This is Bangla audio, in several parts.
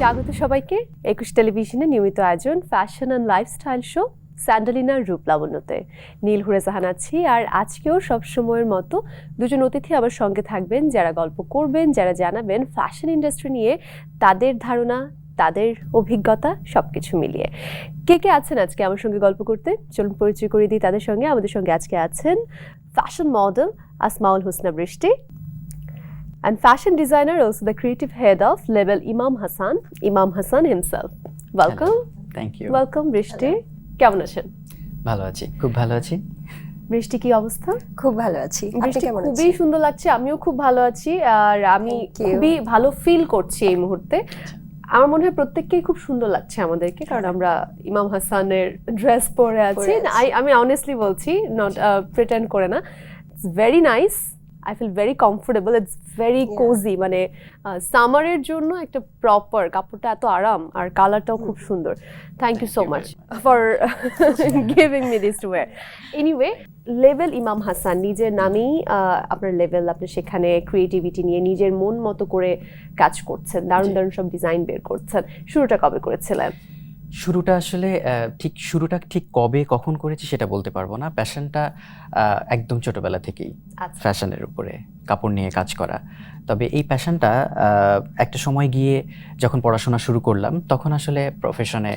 স্বাগত সবাইকে। একুশ টেলিভিশনে নিয়মিত আয়োজন ফ্যাশন অ্যান্ড লাইফস্টাইল শো স্যান্ডালিনার রূপ লাবণ্যতে। নীল হুরে জাহান আছি আর আজকেও সবসময়ের মতো দুজন অতিথি আমার সঙ্গে থাকবেন যারা গল্প করবেন, যারা জানাবেন ফ্যাশন ইন্ডাস্ট্রি নিয়ে, তাদের ধারণা, তাদের অভিজ্ঞতা সব কিছু মিলিয়ে। কে কে আছেন আজকে আমার সঙ্গে গল্প করতে? চলুন পরিচয় করে দিই তাদের সঙ্গে। আমাদের সঙ্গে আজকে আছেন ফ্যাশন মডেল আসমাউল হোসনা বৃষ্টি। And fashion designer, also the creative head of Level Imam Hassan, Imam Hassan himself. Welcome, thank you welcome বৃষ্টি কেমন আছেন? ভালো আছি। খুব ভালো আছি। বৃষ্টি কি অবস্থা? খুব ভালো আছি। বৃষ্টি খুবই সুন্দর লাগছে। আমিও খুব ভালো আছি। আর আমি Thank you. খুবই ভালো ফিল করছি এই মুহূর্তে। আমার মনে হয় প্রত্যেককেই খুব সুন্দর লাগছে আমাদেরকে। কারণ আমরা ইমাম হাসানের ড্রেস পরে আছি। আমি অনেস্টলি বলছি নট প্রিটেন্ড করে না। It's very nice I feel very comfortable it's very. Cosy মানে সামারের জন্য একটা প্রপার কাপড়টা এত আরাম আর কালারটাও খুব সুন্দর। Thank you so much. For giving me this to wear anyway level Imam Hasan নিজের নামেই আপনার লেভেল আপনি সেখানে ক্রিয়েটিভিটি নিয়ে নিজের মন মতো করে কাজ করছেন। দারুণ। দারুণ সব ডিজাইন বের করছেন। শুরুটা কবে করেছিলেন? শুরুটা আসলে ঠিক শুরুটা ঠিক কবে কখন করেছি সেটা বলতে পারব না। প্যাশনটা একদম ছোটবেলা থেকেই আচ্ছা। ফ্যাশনের উপরে কাপড় নিয়ে কাজ করা। তবে এই প্যাশনটা একটা সময় গিয়ে যখন পড়াশোনা শুরু করলাম তখন আসলে প্রফেশনে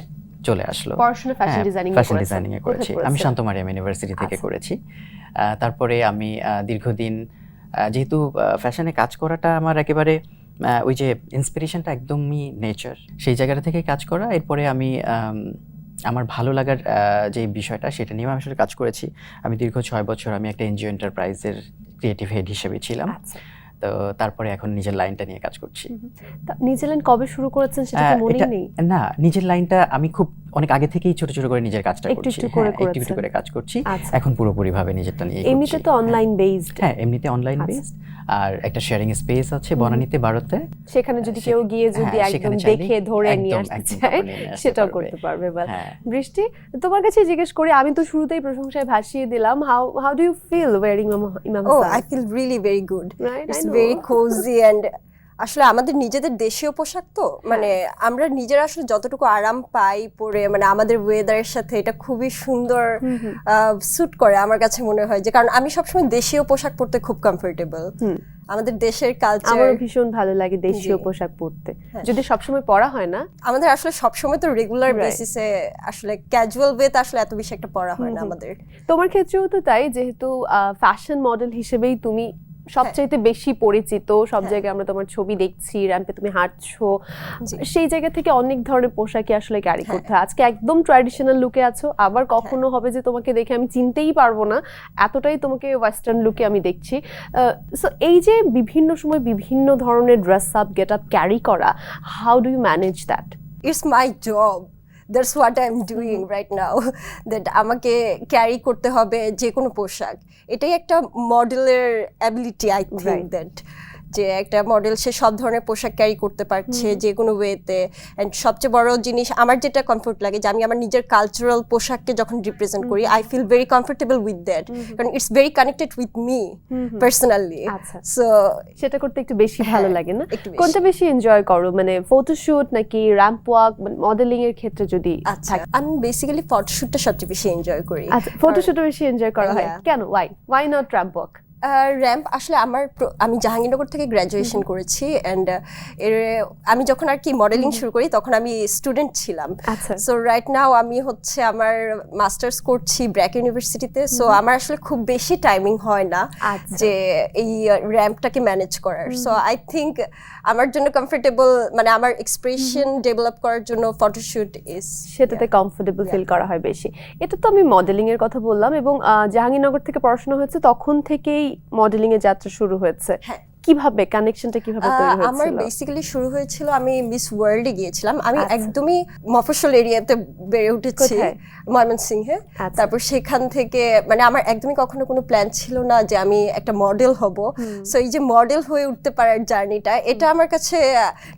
চলে আসলো। পড়াশোনা ফ্যাশন ডিজাইনিং ফ্যাশন ডিজাইনিং এ করেছি। আমি শান্তমারিয়াম ইউনিভার্সিটি থেকে আচ্ছা। করেছি। তারপরে আমি দীর্ঘদিন যেহেতু ফ্যাশনে কাজ করাটা আমার একেবারে ওই যে ইন্সপিরেশনটা একদমই নেচার সেই জায়গাটা থেকে কাজ করা এরপরে আমি আমার ভালো লাগার যে বিষয়টা সেটা নিয়ে আমি আসলে কাজ করেছি। আমি দীর্ঘ ছয় বছর আমি একটা এনজিও এন্টারপ্রাইজের ক্রিয়েটিভ হেড হিসেবে ছিলাম। আচ্ছা। তো তারপরে এখন নিজের লাইনটা নিয়ে কাজ করছি। তা নিউজিল্যান্ড কবে শুরু করেছেন সেটা এটা- নেই। না নিজের লাইনটা আমি খুব অনেক আগে থেকেই ছোট ছোট করে নিজের কাজটা একটু করছি। একটু করে হ্যাঁ, একটু একটু করে কাজ করছি। আচ্ছা। এখন পুরোপুরি ভাবে নিজেরটা নিয়ে এমনিতে তো অনলাইন বেসড হ্যাঁ এমনিতে অনলাইন আচ্ছা। বেসড আর একটা শেয়ারিং স্পেস আছে বনানীতে ভারতে সেখানে যদি কেউ গিয়ে যদি হ্যাঁ, একদম দেখে ধরে নিয়ে আসতে চায় সেটাও। করতে পারবে বা হ্যাঁ। বৃষ্টি তোমার কাছে জিজ্ঞেস করি আমি তো শুরুতেই প্রশংসায় ভাসিয়ে দিলাম how how do you feel wearing Imam O Hasan I feel really very good right it's very cosy and আসলে আমাদের নিজেদের দেশীয় পোশাক তো মানে আমরা নিজেরা আসলে যতটুকু আরাম পাই পরে মানে আমাদের ওয়েদারের সাথে এটা খুবই সুন্দর স্যুট করে আমার কাছে মনে হয় যে কারণ আমি সবসময় দেশীয় পোশাক পরতে খুব কমফোর্টেবল আমাদের দেশের কালচার আমারও ভীষণ ভালো লাগে দেশীয় পোশাক পরতে। হ্যাঁ। যদি সবসময় পরা হয় না? আমাদের আসলে সবসময় তো রেগুলার বেসিসে আসলে ক্যাজুয়াল ওয়েতে আসলে এত বেশি একটা পরা হয় না। আমাদের। তোমার ক্ষেত্রেও তো তাই যেহেতু ফ্যাশন মডেল হিসেবেই তুমি সবচাইতে বেশি পরিচিত সব হ্যাঁ। জায়গায় আমরা তোমার ছবি দেখছি র্যাম্পে তুমি হাঁটছো সেই জায়গা থেকে অনেক ধরনের পোশাকই আসলে ক্যারি হ্যাঁ। করতে হয়। আজকে একদম ট্র্যাডিশনাল লুকে আছো আবার কখনো হবে যে তোমাকে দেখে আমি চিনতেই পারব না। এতটাই তোমাকে ওয়েস্টার্ন লুকে আমি দেখছি। সো এই যে বিভিন্ন সময় বিভিন্ন ধরনের dress up get up carry করা how do you manage that it's my job that's what I am doing right now that আমাকে ক্যারি করতে হবে যে কোনো পোশাক। এটাই একটা মডেলের অ্যাবিলিটি আই থিঙ্ক. দ্যাট যে একটা মডেল সে সব ধরনের পোশাক ক্যারি করতে পারছে যে কোনো ওয়েতে অ্যান্ড সবচেয়ে বড় জিনিস আমার যেটা কমফোর্ট লাগে যে আমি আমার নিজের কালচারাল পোশাককে যখন রিপ্রেজেন্ট করি I feel very comfortable with that কারণ it's very connected with me personally so সেটা করতে একটু বেশি ভালো হ্যাঁ, লাগে না? একটু কোনটা বেশি এনজয় করো? মানে ফটোশুট নাকি র্যাম্প ওয়াক মডেলিং এর ক্ষেত্রে যদি আচ্ছা আমি বেসিক্যালি ফটোশুটটা সবচেয়ে বেশি এনজয় করি। আচ্ছা ফটোশুটে বেশি এনজয় করা হয়। কেন? Why why not ramp walk ramp আসলে আমার আমি জাহাঙ্গীরনগর থেকে গ্র্যাজুয়েশন করেছি অ্যান্ড এর আমি যখন আর কি মডেলিং শুরু করি তখন আমি স্টুডেন্ট ছিলাম। সো রাইট নাও আমি হচ্ছে আমার মাস্টার্স করছি ব্র্যাক ইউনিভার্সিটিতে সো আমার আসলে খুব বেশি টাইমিং হয় না আচ্ছা। যে এই র্যাম্পটাকে ম্যানেজ করার। সো আই থিঙ্ক আমার জন্য কমফোর্টেবল মানে আমার এক্সপ্রেশন ডেভেলপ করার জন্য ফটোশুট ইজ সেটাতে কমফোর্টেবল ফিল করা হয় বেশি। এটা তো আমি মডেলিং এর কথা বললাম এবং জাহাঙ্গীরনগর থেকে পড়াশোনা হয়েছে তখন থেকেই মডেলিং এর যাত্রা শুরু হয়েছে হ্যাঁ। কীভাবে কানেকশনটা কীভাবে তৈরি আহ, আমার বেসিক্যালি শুরু হয়েছিল আমি মিস ওয়ার্ল্ডে গিয়েছিলাম। আমি আচ্ছা। একদমই মফস্বল এরিয়াতে বেড়ে উঠেছি? ময়মনসিংহে। আচ্ছা। তারপর সেখান থেকে মানে আমার একদমই কখনো কোনো প্ল্যান ছিল না যে আমি একটা মডেল হব। সো এই যে মডেল হয়ে উঠতে পারার জার্নিটা এটা আমার কাছে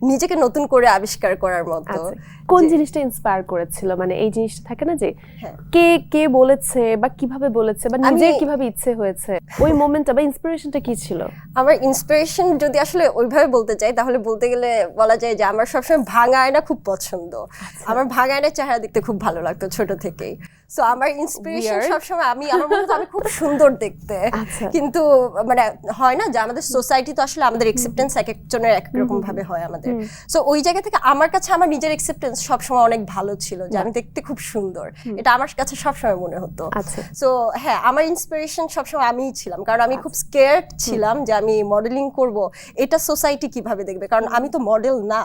নিজেকে নতুন করে আবিষ্কার করার মতো। আচ্ছা। কোন জিনিসটা ইন্সপায়ার করেছিল? মানে এই জিনিসটা থাকে না যে হ্যাঁ। কে কে বলেছে বা কীভাবে বলেছে বা নিজের কীভাবে ইচ্ছে হয়েছে? ওই মোমেন্টটা বা ইন্সপিরেশনটা কি ছিল? আমার ইন্সপিরেশন ইন্সপিরেশন যদি আসলে ওইভাবে বলতে চাই তাহলে বলতে গেলে বলা যায় যে আমার সবসময় ভাঙা আয়না খুব পছন্দ আচ্ছা। আমার ভাঙা আয়নার চেহারা দেখতে খুব ভালো লাগতো ছোট থেকেই সো আমার ইন্সপিরেশন. সবসময় আমি আমার মনে আমি খুব সুন্দর দেখতে। আচ্ছা। কিন্তু মানে হয় না যে আমাদের সোসাইটি তো আসলে আমাদের একসেপ্টেন্স এক একজনের এক রকম ভাবে হয় আমাদের। সো ওই জায়গা থেকে আমার কাছে আমার নিজের একসেপ্টেন্স সবসময় অনেক ভালো ছিল যে আমি দেখতে খুব সুন্দর। এটা আমার কাছে সবসময় মনে হতো। আচ্ছা। সো হ্যাঁ আমার ইন্সপিরেশন সবসময় আমিই ছিলাম। কারণ আমি খুব স্কেয়ার্ড ছিলাম যে আমি মডেলিং করব। এটা সোসাইটি কীভাবে দেখবে? কারণ আমি তো মডেল না।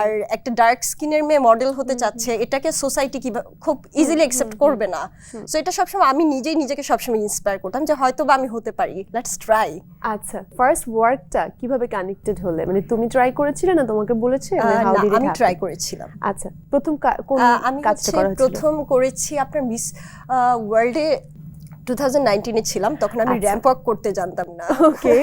আর একটা ডার্ক স্কিনের মেয়ে মডেল হতে চাচ্ছে এটাকে সোসাইটি কীভাবে খুব ইজিলি অ্যাকসেপ্ট করবে। না। সো এটা সবসময় আমি নিজেই নিজেকে সবসময় ইন্সপায়ার করতাম যে হয়তো বা আমি হতে পারি। লেটস ট্রাই আচ্ছা ফার্স্ট ওয়ার্কটা কীভাবে কানেক্টেড হলে? মানে তুমি ট্রাই করেছিলে না তোমাকে বলেছে? মানে আমি ট্রাই করেছিলাম। আচ্ছা প্রথম কোন আমি কাজটা করেছি করা প্রথম করেছি আপনার মিস ওয়ার্ল্ডে টু থাউজেন্ড নাইনটিনে ছিলাম তখন আমি আচ্ছা। র্যাম্প ওয়াক করতে জানতাম না। ওকে।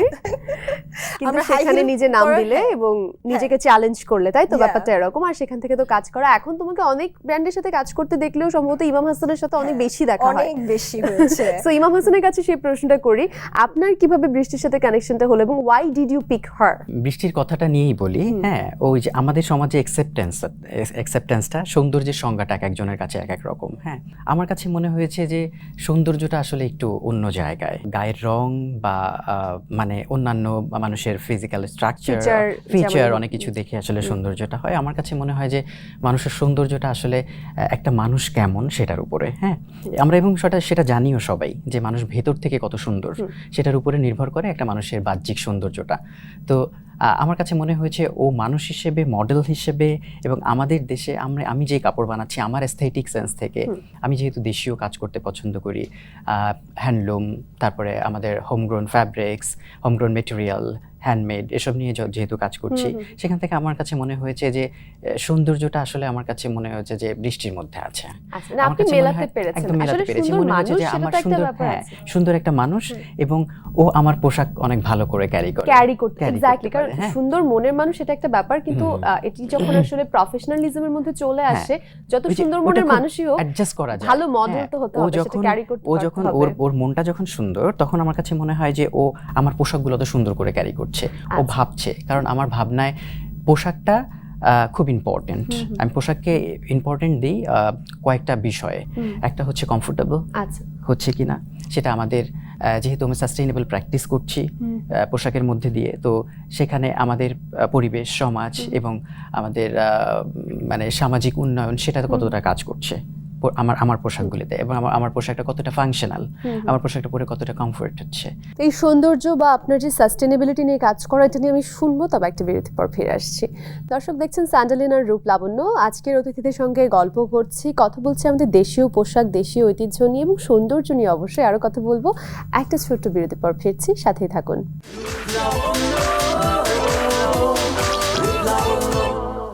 কিন্তু আমরা সেখানে নিজে নাম দিলে হ্যাঁ। এবং নিজেকে চ্যালেঞ্জ করলে তাই তো ব্যাপারটা এরকম? আর সেখান থেকে তো কাজ করা। এখন তোমাকে অনেক ব্র্যান্ডের সাথে কাজ করতে দেখলেও সম্ভবত ইমাম হাসানের সাথে অনেক বেশি দেখা হয়। অনেক বেশি হয়েছে। সো ইমাম হাসানের কাছে সেই প্রশ্নটা করি আপনার কীভাবে বৃষ্টির সাথে কানেকশনটা হলো এবং why did you pick her বৃষ্টির কথাটা নিয়েই বলি হ্যাঁ ওই যে আমাদের সমাজে অ্যাকসেপ্টেন্স অ্যাকসেপ্টেন্সটা সৌন্দর্যের সংজ্ঞাটা এক একজনের কাছে এক এক রকম হ্যাঁ। আমার কাছে মনে হয়েছে যে সৌন্দর্যটা আসলে একটু অন্য জায়গায়। গায়ের রং বা মানে অন্যান্য মানুষের ফিজিক্যাল স্ট্রাকচার ফিচার অনেক কিছু দেখে আসলে সৌন্দর্যটা হয়। আমার কাছে মনে হয় যে মানুষের সৌন্দর্যটা আসলে একটা মানুষ কেমন সেটার উপরে হ্যাঁ? আমরা এবং সেটা সেটা জানিও সবাই যে মানুষ ভেতর থেকে কত সুন্দর। সেটার উপরে নির্ভর করে একটা মানুষের বাহ্যিক সৌন্দর্যটা। তো আমার কাছে মনে হয়েছে ও মানুষ হিসেবে মডেল হিসেবে এবং আমাদের দেশে আমরা আমি যে কাপড় বানাচ্ছি আমার এস্থেটিক সেন্স থেকে আমি যেহেতু দেশীয় কাজ করতে পছন্দ করি হ্যান্ডলুম তারপরে আমাদের homegrown fabrics homegrown material handmade এসব নিয়ে যেহেতু কাজ করছি সেখান থেকে আমার কাছে মনে হয়েছে যে সৌন্দর্যটা আসলে আমার কাছে মনে হয়েছে যে বৃষ্টির মধ্যে আছে। আচ্ছা হয়- পেরেছেন। একদম মেলাতে পেরেছি। সুন্দর মনে হয়েছে মানুষ যে আমার একটা সুন্দর হ্যাঁ সুন্দর একটা মানুষ এবং ও আমার পোশাক অনেক ভালো করে ক্যারি করে। ক্যারি করতে এক্স্যাক্টলি কারণ হ্যাঁ। সুন্দর মনের মানুষ এটা একটা ব্যাপার কিন্তু এটি যখন আসলে প্রফেশনালিজমের মধ্যে চলে হ্যাঁ। আসে যত সুন্দর মনের মানুষই হোক অ্যাডজাস্ট করা যায়। ভালো হ্যাঁ, তো হতে ও হবে, সেটা যখন carry করতে ও যখন ওর ওর মনটা যখন সুন্দর তখন আমার কাছে মনে হয় যে ও আমার পোশাকগুলো তো সুন্দর করে ক্যারি করছে ও আচ্ছা। ভাবছে। কারণ আমার ভাবনায় পোশাকটা খুব ইম্পর্টেন্ট আমি পোশাককে ইম্পর্টেন্ট দিই কয়েকটা বিষয়ে। একটা হচ্ছে কমফোর্টেবল আচ্ছা। হচ্ছে কি না সেটা আমাদের যেহেতু আমি সাস্টেইনেবল প্র্যাকটিস করছি পোশাকের মধ্যে দিয়ে তো সেখানে আমাদের পরিবেশ সমাজ এবং আমাদের মানে সামাজিক উন্নয়ন সেটা কতটা কাজ করছে। আমার আমার পোশাকগুলিতে এবং আমার আমার পোশাকটা কতটা ফাংশনাল আমার পোশাকটা পরে কতটা কমফোর্ট হচ্ছে। এই সৌন্দর্য বা আপনার যে সাস্টেনেবিলিটি নিয়ে কাজ করা এটা নিয়ে আমি শুনব তবে একটা বিরতির পর ফিরে আসছি। দর্শক দেখছেন স্যান্ডালিনার রূপ লাবণ্য। আজকের অতিথিদের সঙ্গে গল্প করছি কথা বলছি আমাদের দেশীয় পোশাক দেশীয় ঐতিহ্য নিয়ে এবং সৌন্দর্য নিয়ে অবশ্যই আরও কথা বলব। একটা ছোট্ট বিরতির পর ফিরছি সাথেই থাকুন।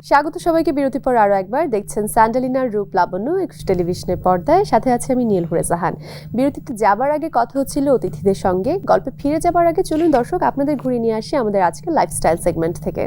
স্বাগত সবাইকে বিরতি পর আরও একবার। দেখছেন স্যান্ডালিনার রূপ লাবণ্য, একুশ টেলিভিশনের পর্দায়। সাথে আছে আমি নীল হুরেজাহান। বিরতিতে যাবার আগে কথা হচ্ছিল অতিথিদের সঙ্গে। গল্পে ফিরে যাবার আগে চলুন দর্শক, আপনাদের ঘুরিয়ে নিয়ে আসি আমাদের আজকের লাইফস্টাইল সেগমেন্ট থেকে।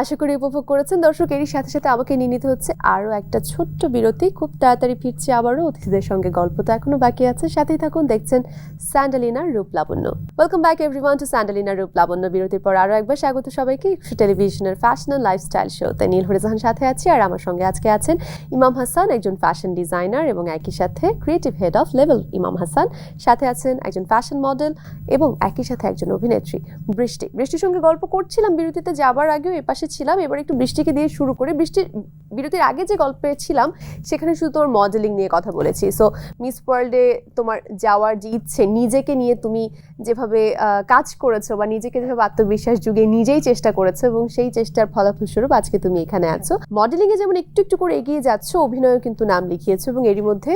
আশা করি উপভোগ করেছেন। দর্শক, এরই সাথে সাথে আমাকে নিয়ে নিতে হচ্ছে আরও একটা ছোট্ট বিরতি। খুব তাড়াতাড়ি ফিরছি আবারও। অতিথিদের সঙ্গে গল্প তো এখনও বাকি আছে। সাথেই থাকুন, দেখছেন স্যান্ডালিনার রূপ লাবণ্য ওয়েলকাম ব্যাক এভরিওয়ান টু স্যান্ডালিনার রূপ লাবণ্য বিরতির পর আরও একবার স্বাগত সবাইকে টেলিভিশনের ফ্যাশন অ্যান্ড লাইফস্টাইল শোতে নীল হরিজাহান সাথে আছি আর আমার সঙ্গে আজকে আছেন ইমাম হাসান, একজন ফ্যাশন ডিজাইনার এবং একই সাথে creative head of level Imam Hasan. সাথে আছেন একজন ফ্যাশন মডেল এবং একই সাথে একজন অভিনেত্রী বৃষ্টি। বৃষ্টির সঙ্গে গল্প করছিলাম বিরতিতে, যাবার আগেও এপাশে ছিলাম, এবার একটু বৃষ্টিকে দিয়ে শুরু করে বৃষ্টির বিরতির আগে যে গল্পে ছিলাম, সেখানে শুধু তোমার মডেলিং নিয়ে কথা বলেছি। সো মিস ওয়ার্ল্ডে তোমার যাওয়ার যে ইচ্ছে, নিজেকে নিয়ে তুমি যেভাবে কাজ করেছ বা নিজেকে যেভাবে আত্মবিশ্বাস যুগে নিজেই চেষ্টা করেছ এবং সেই চেষ্টার ফলাফল স্বরূপ আজকে তুমি এখানে আছো। মডেলিং এ যেমন একটু একটু করে এগিয়ে যাচ্ছ, অভিনয়ও কিন্তু নাম লিখিয়েছো এবং এরই মধ্যে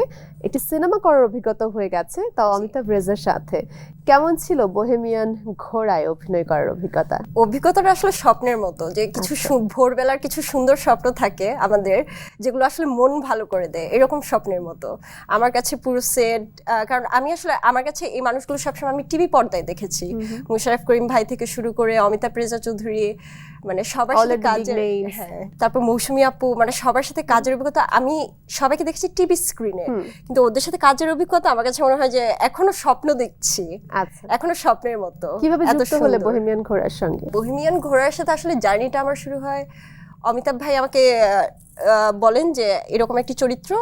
একটি সিনেমা করার অভিজ্ঞতা হয়ে গেছে, তাও অমিতাভ রেজার সাথে। কেমন ছিল বোহেমিয়ান ঘোড়ায় অভিনয় করার অভিজ্ঞতা? অভিজ্ঞতাটা আসলে স্বপ্নের মতো যে কিছু আচ্ছা। ভোরবেলার কিছু সুন্দর স্বপ্ন থাকে আমাদের যেগুলো আসলে মন ভালো করে দেয় এরকম স্বপ্নের মতো। আমার কাছে পুরো সেট কারণ আমি আসলে আমার কাছে এই মানুষগুলো সবসময় আমি টিভি পর্দায় দেখেছি। মুশারফ করিম ভাই থেকে শুরু করে অমিতাভ প্রেজা চৌধুরী মানে সবার সাথে কাজের হ্যাঁ তারপর মৌসুমী আপু মানে সবার সাথে কাজের অভিজ্ঞতা আমি সবাইকে দেখেছি টিভি স্ক্রিনে কিন্তু ওদের সাথে কাজের অভিজ্ঞতা আমার কাছে মনে হয় যে এখনও স্বপ্ন দেখছি আচ্ছা। এখনও স্বপ্নের মতো কীভাবে যুক্ত হলে। বোহেমিয়ান ঘোড়ার সঙ্গে? বহিমিয়ান ঘোড়ার সাথে আসলে জার্নিটা আমার শুরু হয় অমিতাভ ভাই আমাকে বলেন যে এরকম একটি চরিত্র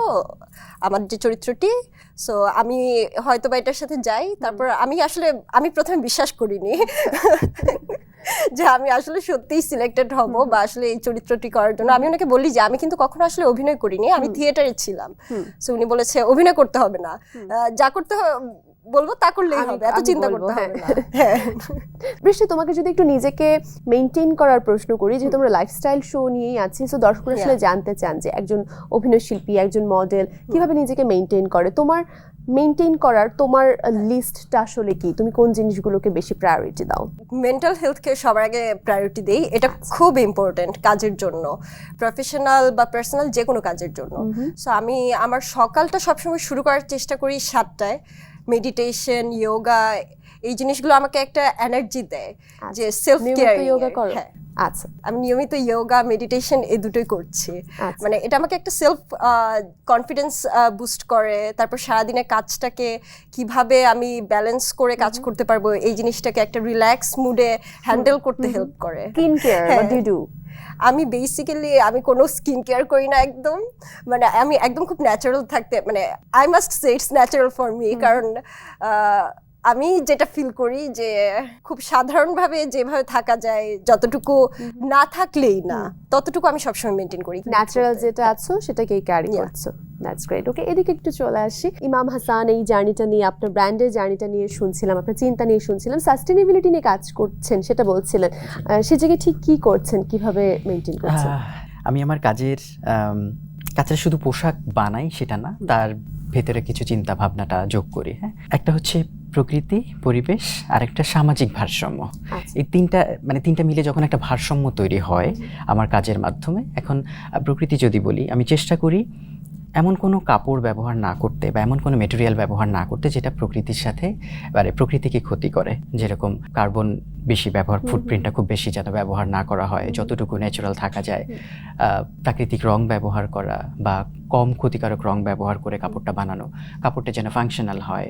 আমার যে চরিত্রটি সো আমি হয়তো বা এটার সাথে যাই তারপর আমি আসলে আমি প্রথমে বিশ্বাস করিনি। যে আমি আসলে সত্যিই সিলেক্টেড হব বা আসলে এই চরিত্রটি করার জন্য। আমি ওনাকে বলি যে আমি কিন্তু কখনো আসলে অভিনয় করিনি। আমি থিয়েটারে ছিলাম। সো উনি বলেছে অভিনয় করতে হবে না। আহ, যা করতে বলব তা করলেই হবে এত চিন্তা করতে হ্যাঁ। হবে না। হ্যাঁ। বৃষ্টি তোমাকে যদি একটু নিজেকে মেনটেন করার প্রশ্ন করি যে তোমরা লাইফস্টাইল শো নিয়েই আছি তো দর্শকরা আসলে জানতে চান যে একজন অভিনয় শিল্পী একজন মডেল কীভাবে নিজেকে মেনটেন করে। তোমার মেনটেন করার তোমার লিস্টটা আসলে কি? তুমি কোন জিনিসগুলোকে বেশি প্রায়োরিটি দাও? মেন্টাল হেলথকে সবার আগে প্রায়োরিটি দেই এটা খুব ইম্পর্টেন্ট কাজের জন্য। প্রফেশনাল বা পার্সোনাল যে কোনো কাজের জন্য। সো আমি আমার সকালটা সবসময় শুরু করার চেষ্টা করি সাতটায়। মেডিটেশন যোগা এই জিনিসগুলো আমাকে একটা এনার্জি দেয় যে সেলফ কেয়ার যোগা করো? হ্যাঁ। আচ্ছা। আমি নিয়মিত যোগা মেডিটেশন এই দুটোই করছি। আচ্ছা। মানে এটা আমাকে একটা সেলফ কনফিডেন্স বুস্ট করে। তারপর সারাদিনের কাজটাকে কীভাবে আমি ব্যালেন্স করে কাজ করতে পারব এই জিনিসটাকে একটা রিল্যাক্স মুডে হ্যান্ডেল করতে হেল্প করে। স্কিন কেয়ার ডু আমি বেসিক্যালি আমি কোনো স্কিন কেয়ার করি না একদম। মানে আমি একদম খুব ন্যাচারাল থাকতে মানে I must say it's natural for me কারণ আমি যেটা ফিল করি যে খুব সাধারণভাবে যেভাবে থাকা যায় যতটুকু না থাকলেই না ততটুকু আমি সবসময় মেনটেন করি। ন্যাচারাল যেটা আছো সেটাকেই ক্যারি. করছ। দ্যাটস গ্রেট ওকে এদিকে একটু চলে আসি। ইমাম হাসান এই জার্নিটা নিয়ে আপনার ব্র্যান্ডের জার্নিটা নিয়ে শুনছিলাম আপনার চিন্তা নিয়ে শুনছিলাম। সাস্টেনেবিলিটি নিয়ে কাজ করছেন সেটা বলছিলেন। সে জায়গায় ঠিক কি করছেন? কীভাবে মেনটেন করছেন? আমি আমার কাজের কাজের শুধু পোশাক বানাই সেটা না তার ভেতরে কিছু চিন্তা ভাবনাটা যোগ করি হ্যাঁ। একটা হচ্ছে প্রকৃতি পরিবেশ আর একটা সামাজিক ভারসাম্য। আচ্ছা। এই তিনটা মানে তিনটা মিলে যখন একটা ভারসাম্য তৈরি হয় আমার কাজের মাধ্যমে এখন প্রকৃতি যদি বলি আমি চেষ্টা করি এমন কোনো কাপড় ব্যবহার না করতে বা এমন কোনো মেটেরিয়াল ব্যবহার না করতে যেটা প্রকৃতির সাথে মানে প্রকৃতিকে ক্ষতি করে। যেরকম কার্বন বেশি ব্যবহার ফুটপ্রিন্টটা খুব বেশি যেন ব্যবহার না করা হয় যতটুকু ন্যাচারাল থাকা যায়। প্রাকৃতিক রং ব্যবহার করা বা কম ক্ষতিকারক রং ব্যবহার করে কাপড়টা বানানো। কাপড়টা যেন ফাংশনাল হয়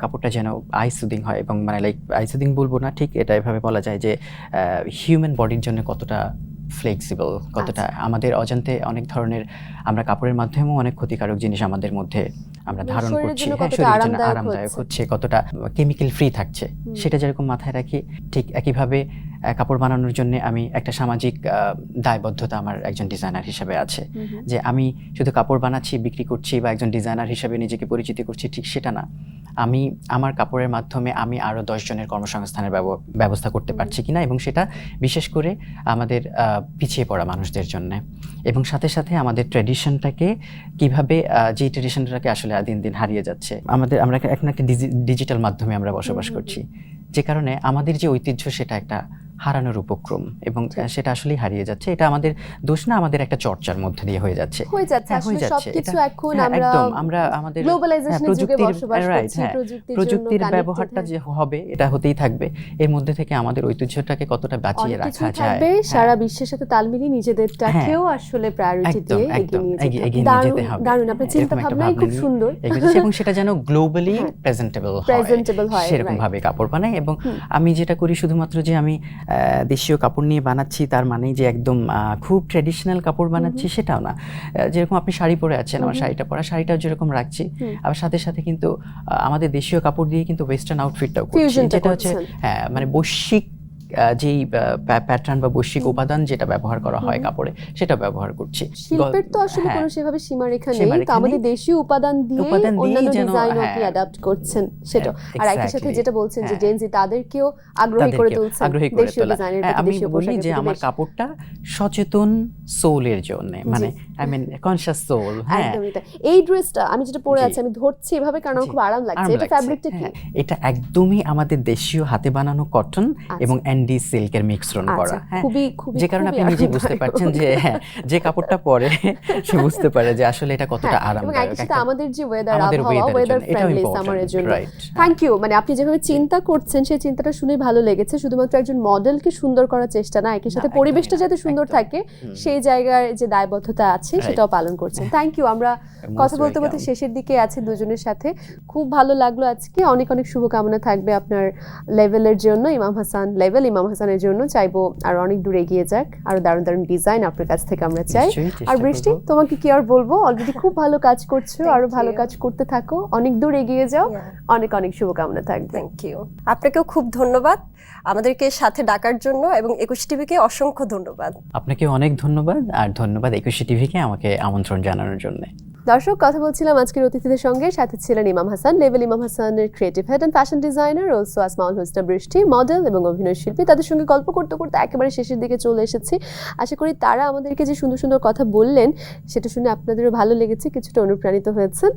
কাপড়টা যেন আইসুদিং হয় এবং মানে লাইক আইসুদিং বলব না ঠিক এটা এভাবে বলা যায় যে হিউম্যান বডির জন্য কতটা ফ্লেক্সিবল কতটা? আমাদের অজান্তে অনেক ধরনের আমরা কাপড়ের মাধ্যমেও অনেক ক্ষতিকারক জিনিস আমাদের মধ্যে আমরা মানে ধারণ করছি। হ্যাঁ কতটা শরীরের জন্য আরামদায়ক হচ্ছে। কতটা কেমিক্যাল ফ্রি থাকছে। সেটা যেরকম মাথায় রাখি ঠিক একইভাবে কাপড় বানানোর জন্য আমি একটা সামাজিক দায়বদ্ধতা আমার একজন ডিজাইনার হিসেবে আছে। যে আমি শুধু কাপড় বানাচ্ছি বিক্রি করছি বা একজন ডিজাইনার হিসেবে নিজেকে পরিচিতি করছি ঠিক সেটা না। আমি আমার কাপড়ের মাধ্যমে আমি আরও দশজনের কর্মসংস্থানের ব্যব- ব্যবস্থা করতে পারছি কিনা এবং সেটা বিশেষ করে আমাদের পিছিয়ে পড়া মানুষদের জন্য। এবং সাথে সাথে আমাদের ট্র্যাডিশনটাকে কীভাবে যে ট্র্যাডিশনটাকে আসলে দিন দিন হারিয়ে যাচ্ছে। আমাদের আমরা এখন একটা ডিজিটাল মাধ্যমে আমরা বসবাস করছি। যে কারণে আমাদের যে ঐতিহ্য সেটা একটা হারানোর উপক্রম এবং সেটা আসলেই হারিয়ে যাচ্ছে। এটা আমাদের দোষ না আমাদের একটা চর্চার মধ্যে দিয়ে হয়ে যাচ্ছে। হয়ে যাচ্ছে হ্যাঁ, হয়ে যাচ্ছে। এখন হ্যাঁ, আমরা একদম আমরা আমাদের হ্যাঁ, প্রযুক্তির-। প্রযুক্তির ব্যবহারটা যে হবে এটা হতেই থাকবে। এর মধ্যে থেকে আমাদের ঐতিহ্যটাকে কতটা বাঁচিয়ে রাখা যায়। সারা বিশ্বের সাথে তাল মিলিয়ে নিজেদেরটাকেও আসলে প্রায়োরিটি দিয়ে এগিয়ে নিয়ে যেতে হবে। দারুণ আপনার চিন্তা ভাবনাই খুব সুন্দর। এবং সেটা যেন গ্লোবালি। প্রেজেন্টেবল হয়। Presentable হয়, সেরকম ভাবে কাপড় বানাই এবং আমি যেটা করি শুধুমাত্র যে আমি দেশীয় কাপড় নিয়ে বানাচ্ছি তার মানে যে একদম খুব ট্রেডিশনাল কাপড় বানাচ্ছি সেটাও না। যেরকম আপনি শাড়ি পরে আছেন আমার শাড়িটা পরা শাড়িটাও যেরকম রাখছি আবার সাথে সাথে কিন্তু আমাদের দেশীয় কাপড় দিয়ে কিন্তু ওয়েস্টার্ন আউটফিটটাও করছি। যেটা হচ্ছে হ্যাঁ মানে বৈশ্বিক যেই প্যাটার্ন বা বৈশ্বিক উপাদান যেটা ব্যবহার করা হয় কাপড়ে সেটা ব্যবহার করছি। শিল্পের তো আসলে হ্যাঁ। কোনো সেভাবে সীমারেখা নেই। তো আমাদের দেশীয় উপাদান দিয়ে অন্যান্য যেন, ডিজাইন আপনি হ্যাঁ। অ্যাডাপ্ট করছেন সেটা আর একই সাথে যেটা বলছেন যে হ্যাঁ। জেনজি তাদেরকেও আগ্রহী করে তুলছেন আগ্রহী করে দেশীয় ডিজাইনের হ্যাঁ, আমি বলি যে আমার কাপড়টা সচেতন সোলের জন্য। মানে আই মিন কনসিয়াস সোল হ্যাঁ। এই ড্রেসটা আমি যেটা পরে। আছি আমি ধরছি এভাবে কারণ আমার খুব আরাম লাগছে। এটা। ফ্যাব্রিকটা কি? হ্যাঁ, এটা একদমই আমাদের দেশীয় হাতে বানানো কটন এবং অ্যান্ডি সিল্কের মিশ্রণ করা হ্যাঁ। খুবই যে কারণে আপনি নিজে বুঝতে পারছেন যে হ্যাঁ, যে কাপড়টা পরে সে বুঝতে পারে যে আসলে এটা কতটা হ্যাঁ, আরামদায়ক আমাদের যে ওয়েদার আবহাওয়া ওয়েদার ফ্রেন্ডলি সামারের জন্য। থ্যাংক ইউ মানে আপনি যেভাবে চিন্তা করছেন সেই চিন্তাটা শুনে ভালো লেগেছে। শুধুমাত্র একজন মডেলকে সুন্দর করার চেষ্টা না একই সাথে পরিবেশটা যাতে সুন্দর থাকে সেই জায়গার যে দায়বদ্ধতা আছে সেটাও পালন করছেন। থ্যাংক ইউ আমরা কথা বলতে বলতে শেষের দিকে আছে দুজনের সাথে। খুব ভালো লাগল আজকে। অনেক অনেক শুভকামনা থাকবে আপনার লেভেলের জন্য ইমাম হাসান লেভেল ইমাম হাসানের জন্য চাইব আর অনেক দূর এগিয়ে যাক আরও দারুণ দারুণ ডিজাইন আপনার কাছ থেকে আমরা চাই। আর বৃষ্টি তোমাকে কি আর বলব? অলরেডি খুব ভালো কাজ করছ আরও ভালো কাজ করতে থাকো। অনেক দূর এগিয়ে যাও। অনেক অনেক শুভকামনা থাকবে। থ্যাংক ইউ আপনাকেও খুব ধন্যবাদ। আমাদেরকে সাথে ডাকার জন্য এবং একুশ টিভিকে অসংখ্য ধন্যবাদ। আপনাকে অনেক ধন্যবাদ আর ধন্যবাদ একুশে টিভিকে আমাকে আমন্ত্রণ জানানোর জন্য। দর্শক, কথা বলছিলাম আজকের অতিথিদের সঙ্গে। সাথে ছিলেন ইমাম হাসান, লেভেল ইমাম হাসানের creative head and fashion designer also Asmaul হোস্টা বৃষ্টি মডেল এবং অভিনয় শিল্পী। তাদের সঙ্গে গল্প করতে করতে একেবারে শেষের দিকে চলে এসেছি। আশা করি তারা আমাদেরকে যে সুন্দর সুন্দর কথা বললেন, সেটা শুনে আপনাদেরও ভালো লেগেছে, কিছুটা অনুপ্রাণিত হয়েছেন।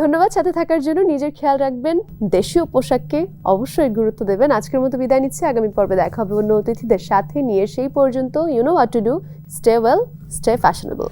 ধন্যবাদ সাথে থাকার জন্য। নিজের খেয়াল রাখবেন, দেশীয় পোশাককে অবশ্যই গুরুত্ব দেবেন। আজকের মতো বিদায় নিচ্ছি। আগামী পর্বে দেখা হবে অন্য অতিথিদের সাথে। নিয়ে সেই পর্যন্ত you know what to do stay well stay fashionable